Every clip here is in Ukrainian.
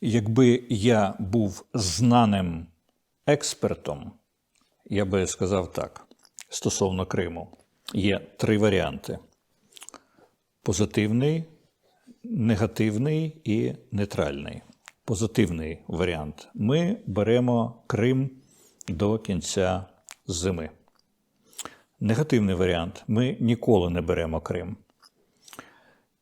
Якби я був знаним експертом, я би сказав так: стосовно Криму, є три варіанти: позитивний, негативний і нейтральний. Позитивний варіант. Ми беремо Крим до кінця зими. Негативний варіант. Ми ніколи не беремо Крим.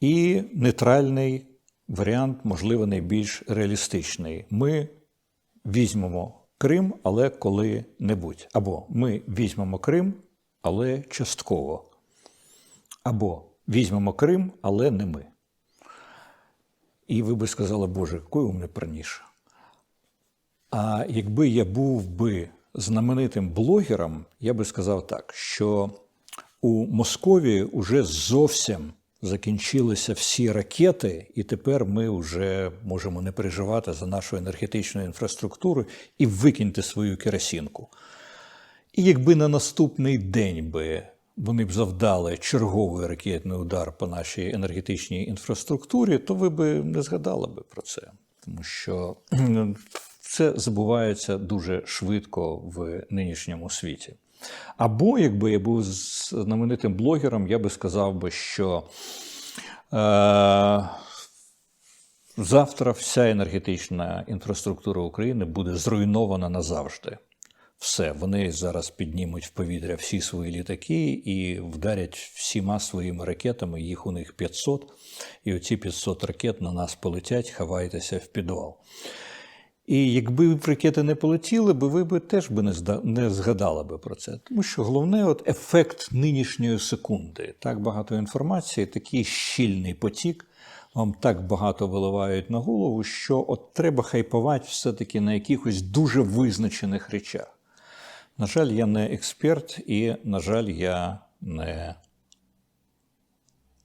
І нейтральний варіант, можливо, найбільш реалістичний. Ми візьмемо Крим, але коли-небудь. Або ми візьмемо Крим, але частково. Або візьмемо Крим, але не ми. І ви би сказали, Боже, який умний праніше. А якби я був би знаменитим блогером, я би сказав так, що у Московії вже зовсім закінчилися всі ракети, і тепер ми вже можемо не переживати за нашу енергетичну інфраструктуру і викиньте свою керосинку. І якби на наступний день би вони б завдали черговий ракетний удар по нашій енергетичній інфраструктурі, то ви б не згадали би про це, тому що це забувається дуже швидко в нинішньому світі. Або якби я був знаменитим блогером, я би сказав би, що е, завтра вся енергетична інфраструктура України буде зруйнована назавжди. Все, вони зараз піднімуть в повітря всі свої літаки і вдарять всіма своїми ракетами. Їх у них 500, і оці 500 ракет на нас полетять, хавайтеся в підвал. І якби ракети не полетіли, би ви б теж би не, не згадали би про це. Тому що головне от ефект нинішньої секунди. Так багато інформації, такий щільний потік. Вам так багато виливають на голову, що от треба хайпувати все-таки на якихось дуже визначених речах. На жаль, я не експерт, і, на жаль, я не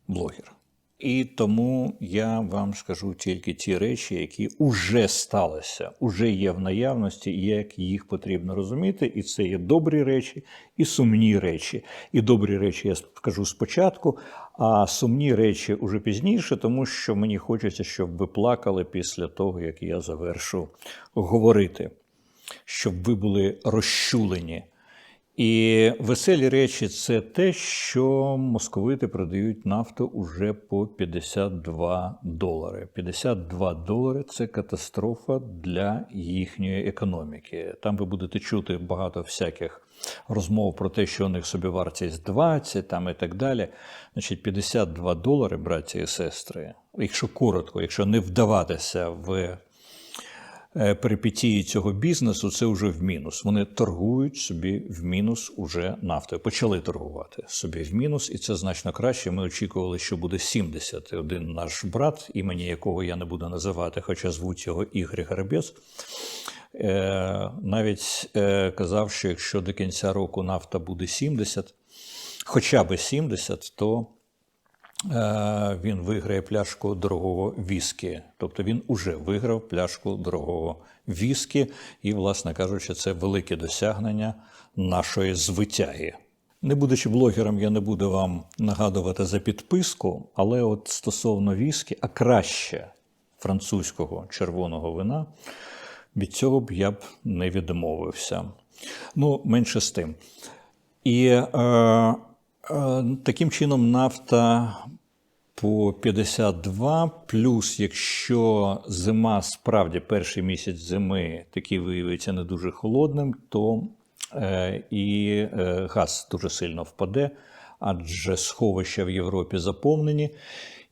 блогер. І тому я вам скажу тільки ті речі, які вже сталися, вже є в наявності, як їх потрібно розуміти. І це є добрі речі, і сумні речі. І добрі речі я скажу спочатку, а сумні речі уже пізніше, тому що мені хочеться, щоб ви плакали після того, як я завершу говорити, щоб ви були розчулені. І веселі речі це те, що московити продають нафту уже по 52 долари. 52 долари це катастрофа для їхньої економіки. Там ви будете чути багато всяких розмов про те, що у них собівартість 20 там і так далі. Значить, 52 долари, браті і сестри. Якщо коротко, якщо не вдаватися в перипетії цього бізнесу це вже в мінус. Вони торгують собі в мінус уже нафтою. Почали торгувати собі в мінус, і це значно краще. Ми очікували, що буде 70. Один наш брат, імені якого я не буду називати, хоча звуть його Ігор Гарбець, навіть казав, що якщо до кінця року нафта буде 70, хоча б 70, то він виграє пляшку дорогого віскі. Тобто він уже виграв пляшку дорогого віскі, і, власне кажучи, це велике досягнення нашої звитяги. Не будучи блогером, я не буду вам нагадувати за підписку, але от стосовно віскі, а краще французького червоного вина, від цього б я б не відмовився. Ну, менше з тим. І е, Таким чином, нафта по 52, плюс, якщо зима справді перший місяць зими такий виявиться не дуже холодним, то е, і е, газ дуже сильно впаде, адже сховища в Європі заповнені,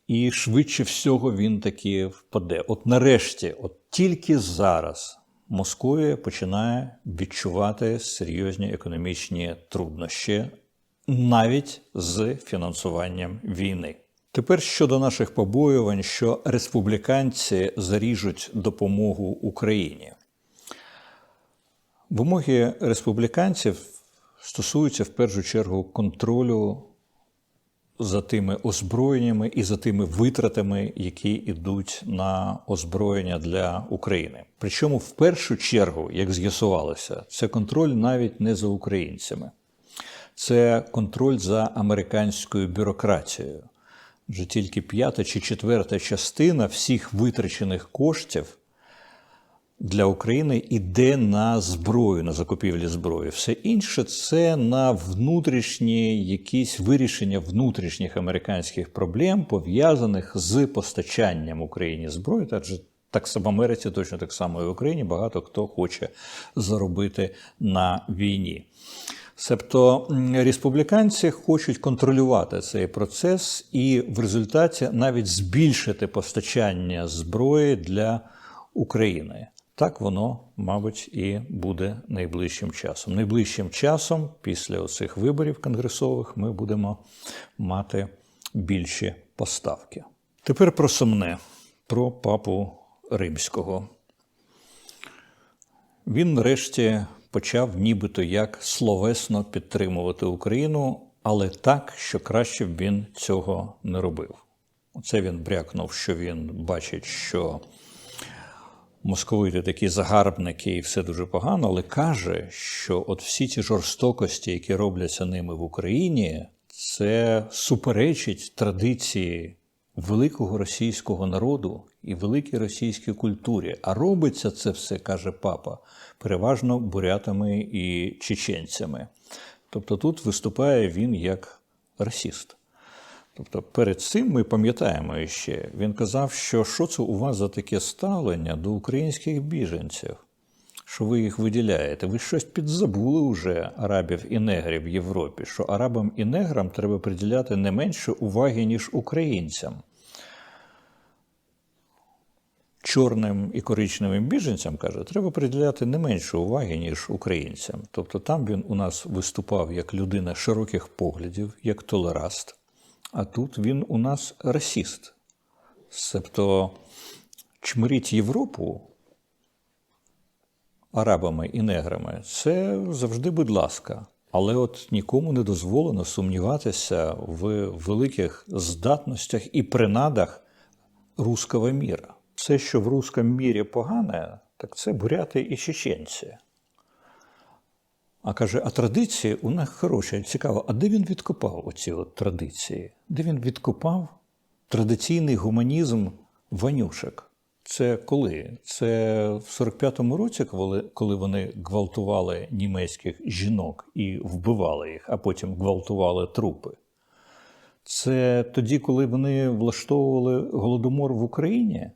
і швидше всього він таки впаде. От нарешті, от тільки зараз. Московія починає відчувати серйозні економічні труднощі навіть з фінансуванням війни. Тепер щодо наших побоювань, що республіканці заріжуть допомогу Україні. Вимоги республіканців стосуються в першу чергу контролю за тими озброєннями і за тими витратами, які йдуть на озброєння для України. Причому в першу чергу, як з'ясувалося, це контроль навіть не за українцями це контроль за американською бюрократією. Вже тільки п'ята чи четверта частина всіх витрачених коштів для України йде на зброю, на закупівлі зброї. Все інше це на внутрішні якісь вирішення внутрішніх американських проблем, пов'язаних з постачанням Україні зброї. Адже так само в Америці, точно так само і в Україні багато хто хоче заробити на війні. Себто республіканці хочуть контролювати цей процес і в результаті навіть збільшити постачання зброї для України. Так воно, мабуть, і буде найближчим часом. Найближчим часом, після оцих виборів конгресових, ми будемо мати більші поставки. Тепер про сумне, про папу римського. Він нарешті почав нібито як словесно підтримувати Україну, але так, що краще б він цього не робив. Оце він брякнув, що він бачить, що московити такі загарбники і все дуже погано, але каже, що от всі ці жорстокості, які робляться ними в Україні, це суперечить традиції великого російського народу і великій російській культурі. А робиться це все, каже папа, переважно бурятами і чеченцями. Тобто тут виступає він як расіст. Тобто перед цим ми пам'ятаємо ще, він казав, що що це у вас за таке ставлення до українських біженців, що ви їх виділяєте. Ви щось підзабули вже арабів і негрів в Європі, що арабам і неграм треба приділяти не менше уваги, ніж українцям. Чорним і коричневим біженцям, каже, треба приділяти не менше уваги, ніж українцям. Тобто там він у нас виступав як людина широких поглядів, як толераст. А тут він у нас расіст. Себто чмиріть Європу арабами і неграми це завжди, будь ласка. Але от нікому не дозволено сумніватися в великих здатностях і принадах руского міра. Все, що в русскому мірі погане, так це буряти і чеченці. А каже, а традиції у них хороші. Цікаво, а де він відкопав оці от традиції? Де він відкопав традиційний гуманізм ванюшек? Це коли? Це в 45-му році, коли вони гвалтували німецьких жінок і вбивали їх, а потім гвалтували трупи. Це тоді, коли вони влаштовували голодомор в Україні.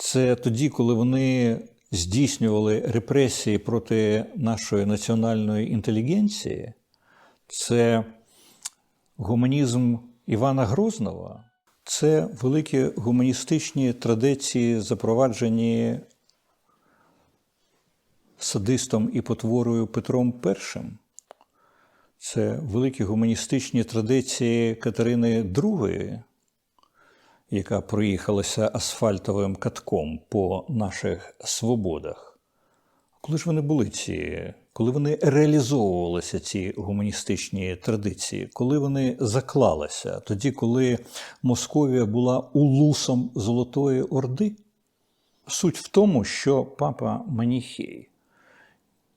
Це тоді, коли вони здійснювали репресії проти нашої національної інтелігенції, це гуманізм Івана Грозного, це великі гуманістичні традиції, запроваджені садистом і потворою Петром І. Це великі гуманістичні традиції Катерини II, яка проїхалася асфальтовим катком по наших свободах. Коли ж вони були ці, коли вони реалізовувалися, ці гуманістичні традиції, коли вони заклалися, тоді, коли Московія була улусом Золотої Орди? Суть в тому, що папа Маніхей,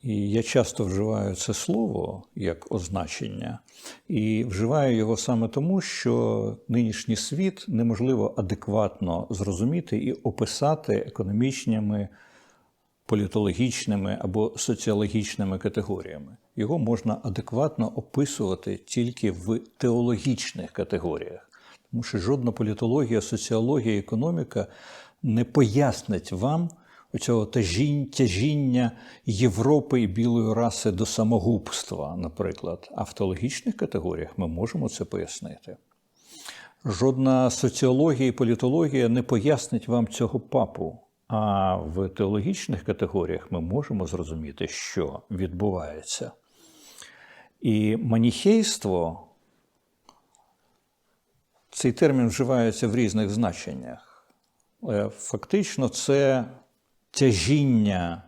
і я часто вживаю це слово як означення, і вживаю його саме тому, що нинішній світ неможливо адекватно зрозуміти і описати економічними, політологічними або соціологічними категоріями. Його можна адекватно описувати тільки в теологічних категоріях, тому що жодна політологія, соціологія, економіка не пояснить вам оцього тяжінь, тяжіння Європи і білої раси до самогубства, наприклад. А в теологічних категоріях ми можемо це пояснити. Жодна соціологія і політологія не пояснить вам цього папу. А в теологічних категоріях ми можемо зрозуміти, що відбувається. І маніхейство цей термін вживається в різних значеннях. Фактично, це тяжіння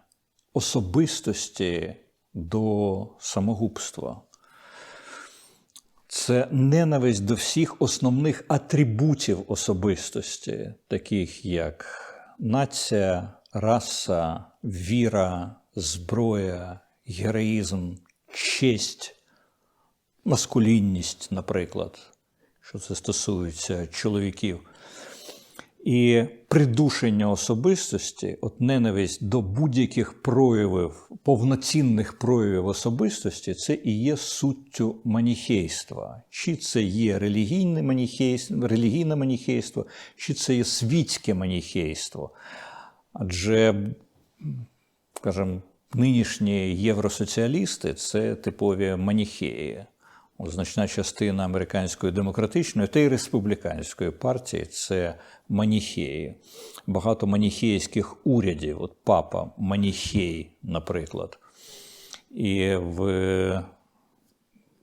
особистості до самогубства. Це ненависть до всіх основних атрибутів особистості, таких як нація, раса, віра, зброя, героїзм, честь, маскулінність, наприклад, що це стосується чоловіків. І придушення особистості, от ненависть до будь-яких проявів, повноцінних проявів особистості, це і є суттю маніхейства. Чи це є релігійне маніхейство, релігійне маніхейство, чи це є світське маніхейство. Адже, скажімо, нинішні євросоціалісти це типові маніхеї. Значна частина американської демократичної та й республіканської партії це маніхеї. Багато маніхейських урядів, от папа Маніхей, наприклад. І в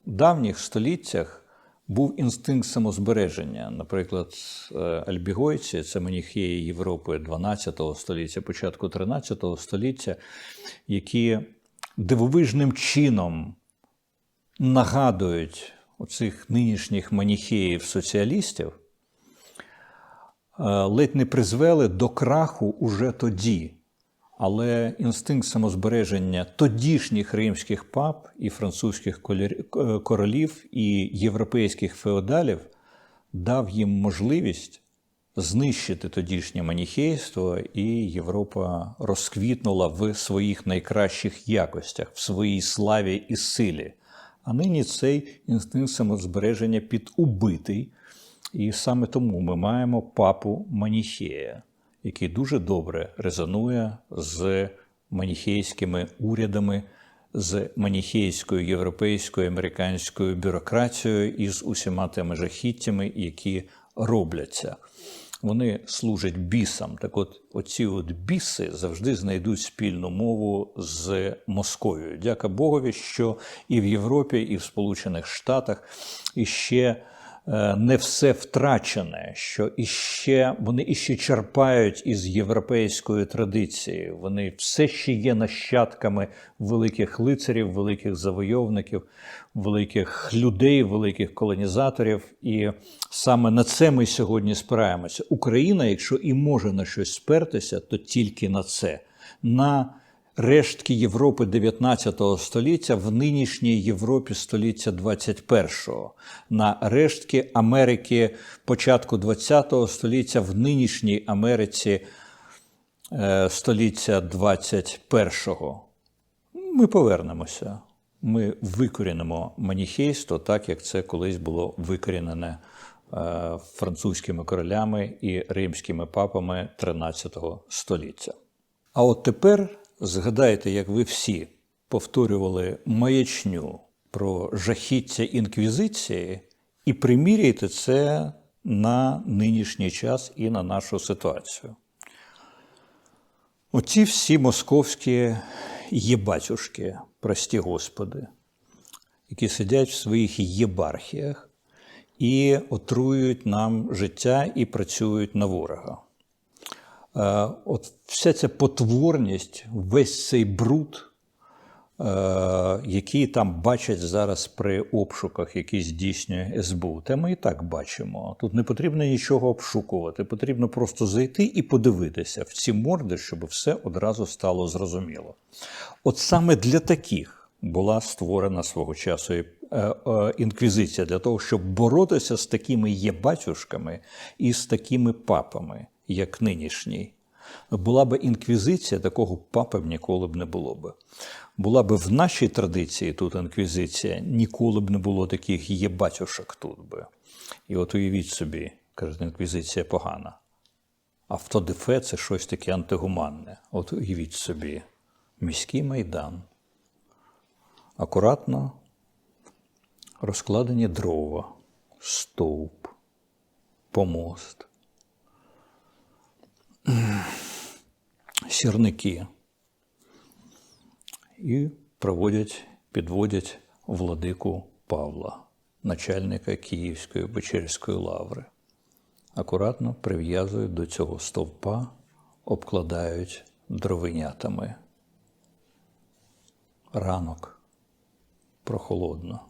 давніх століттях був інстинкт самозбереження. Наприклад, е, альбігойці, це маніхеї Європи 12 століття, початку 13 століття, які дивовижним чином нагадують оцих нинішніх маніхеїв соціалістів, е, ледь не призвели до краху уже тоді. Але інстинкт самозбереження тодішніх римських пап і французьких е, королів і європейських феодалів дав їм можливість знищити тодішнє маніхейство, і Європа розквітнула в своїх найкращих якостях, в своїй славі і силі. А нині цей інстинкт самозбереження підубитий. І саме тому ми маємо папу Маніхея, який дуже добре резонує з маніхейськими урядами, з маніхейською європейською американською бюрократією і з усіма тими жахіттями, які робляться. Вони служать бісам. Так от, оці от біси завжди знайдуть спільну мову з Московією. Дяка Богові, що і в Європі, і в Сполучених Штатах і е, не все втрачене, що іще вони іще черпають із європейської традиції. Вони все ще є нащадками великих лицарів, великих завойовників, великих людей, великих колонізаторів. І саме на це ми сьогодні спираємося. Україна, якщо і може на щось спертися, то тільки на це. На рештки Європи 19 століття в нинішній Європі століття 21-го, на рештки Америки початку 20 століття в нинішній Америці е, століття 21-го. Ми повернемося. Ми викорінимо маніхейство так, як це колись було викорінене е, французькими королями і римськими папами 13 століття. А от тепер згадайте, як ви всі повторювали маячню про жахіття інквізиції, і приміряйте це на нинішній час і на нашу ситуацію. Оці всі московські єбатюшки, прості господи, які сидять в своїх єбархіях і отруюють нам життя і працюють на ворога. Е, От вся ця потворність, весь цей бруд, е, який там бачать зараз при обшуках, які здійснює СБУ. Та ми і так бачимо. Тут не потрібно нічого обшукувати, потрібно просто зайти і подивитися в ці морди, щоб все одразу стало зрозуміло. От саме для таких була створена свого часу е, інквізиція, для того, щоб боротися з такими єбатюшками і з такими папами, як нинішній. Була би інквізиція, такого папи б ніколи б не було б. Була б в нашій традиції тут інквізиція, ніколи б не було таких єбатюшок тут би. І от уявіть собі, каже, інквізиція погана. Автодефе це щось таке антигуманне. От уявіть собі, міський майдан. Акуратно розкладені дрова, стовп, помост. Сірники і проводять, підводять владику Павла, начальника Київської Печерської лаври. Акуратно прив'язують до цього стовпа, обкладають дровинятами. Ранок прохолодно,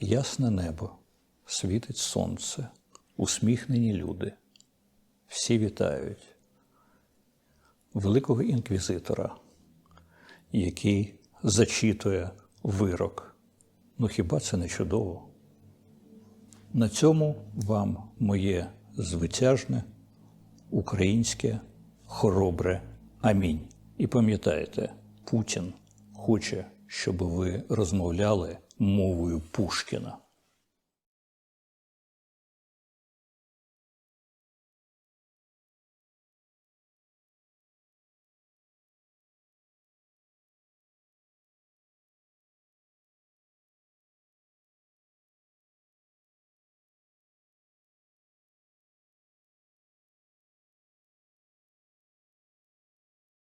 ясне небо, світить сонце, усміхнені люди. Всі вітають великого інквізитора, який зачитує вирок. Ну хіба це не чудово? На цьому вам моє звитяжне українське хоробре амінь. І пам'ятайте, Путін хоче, щоб ви розмовляли мовою Пушкіна.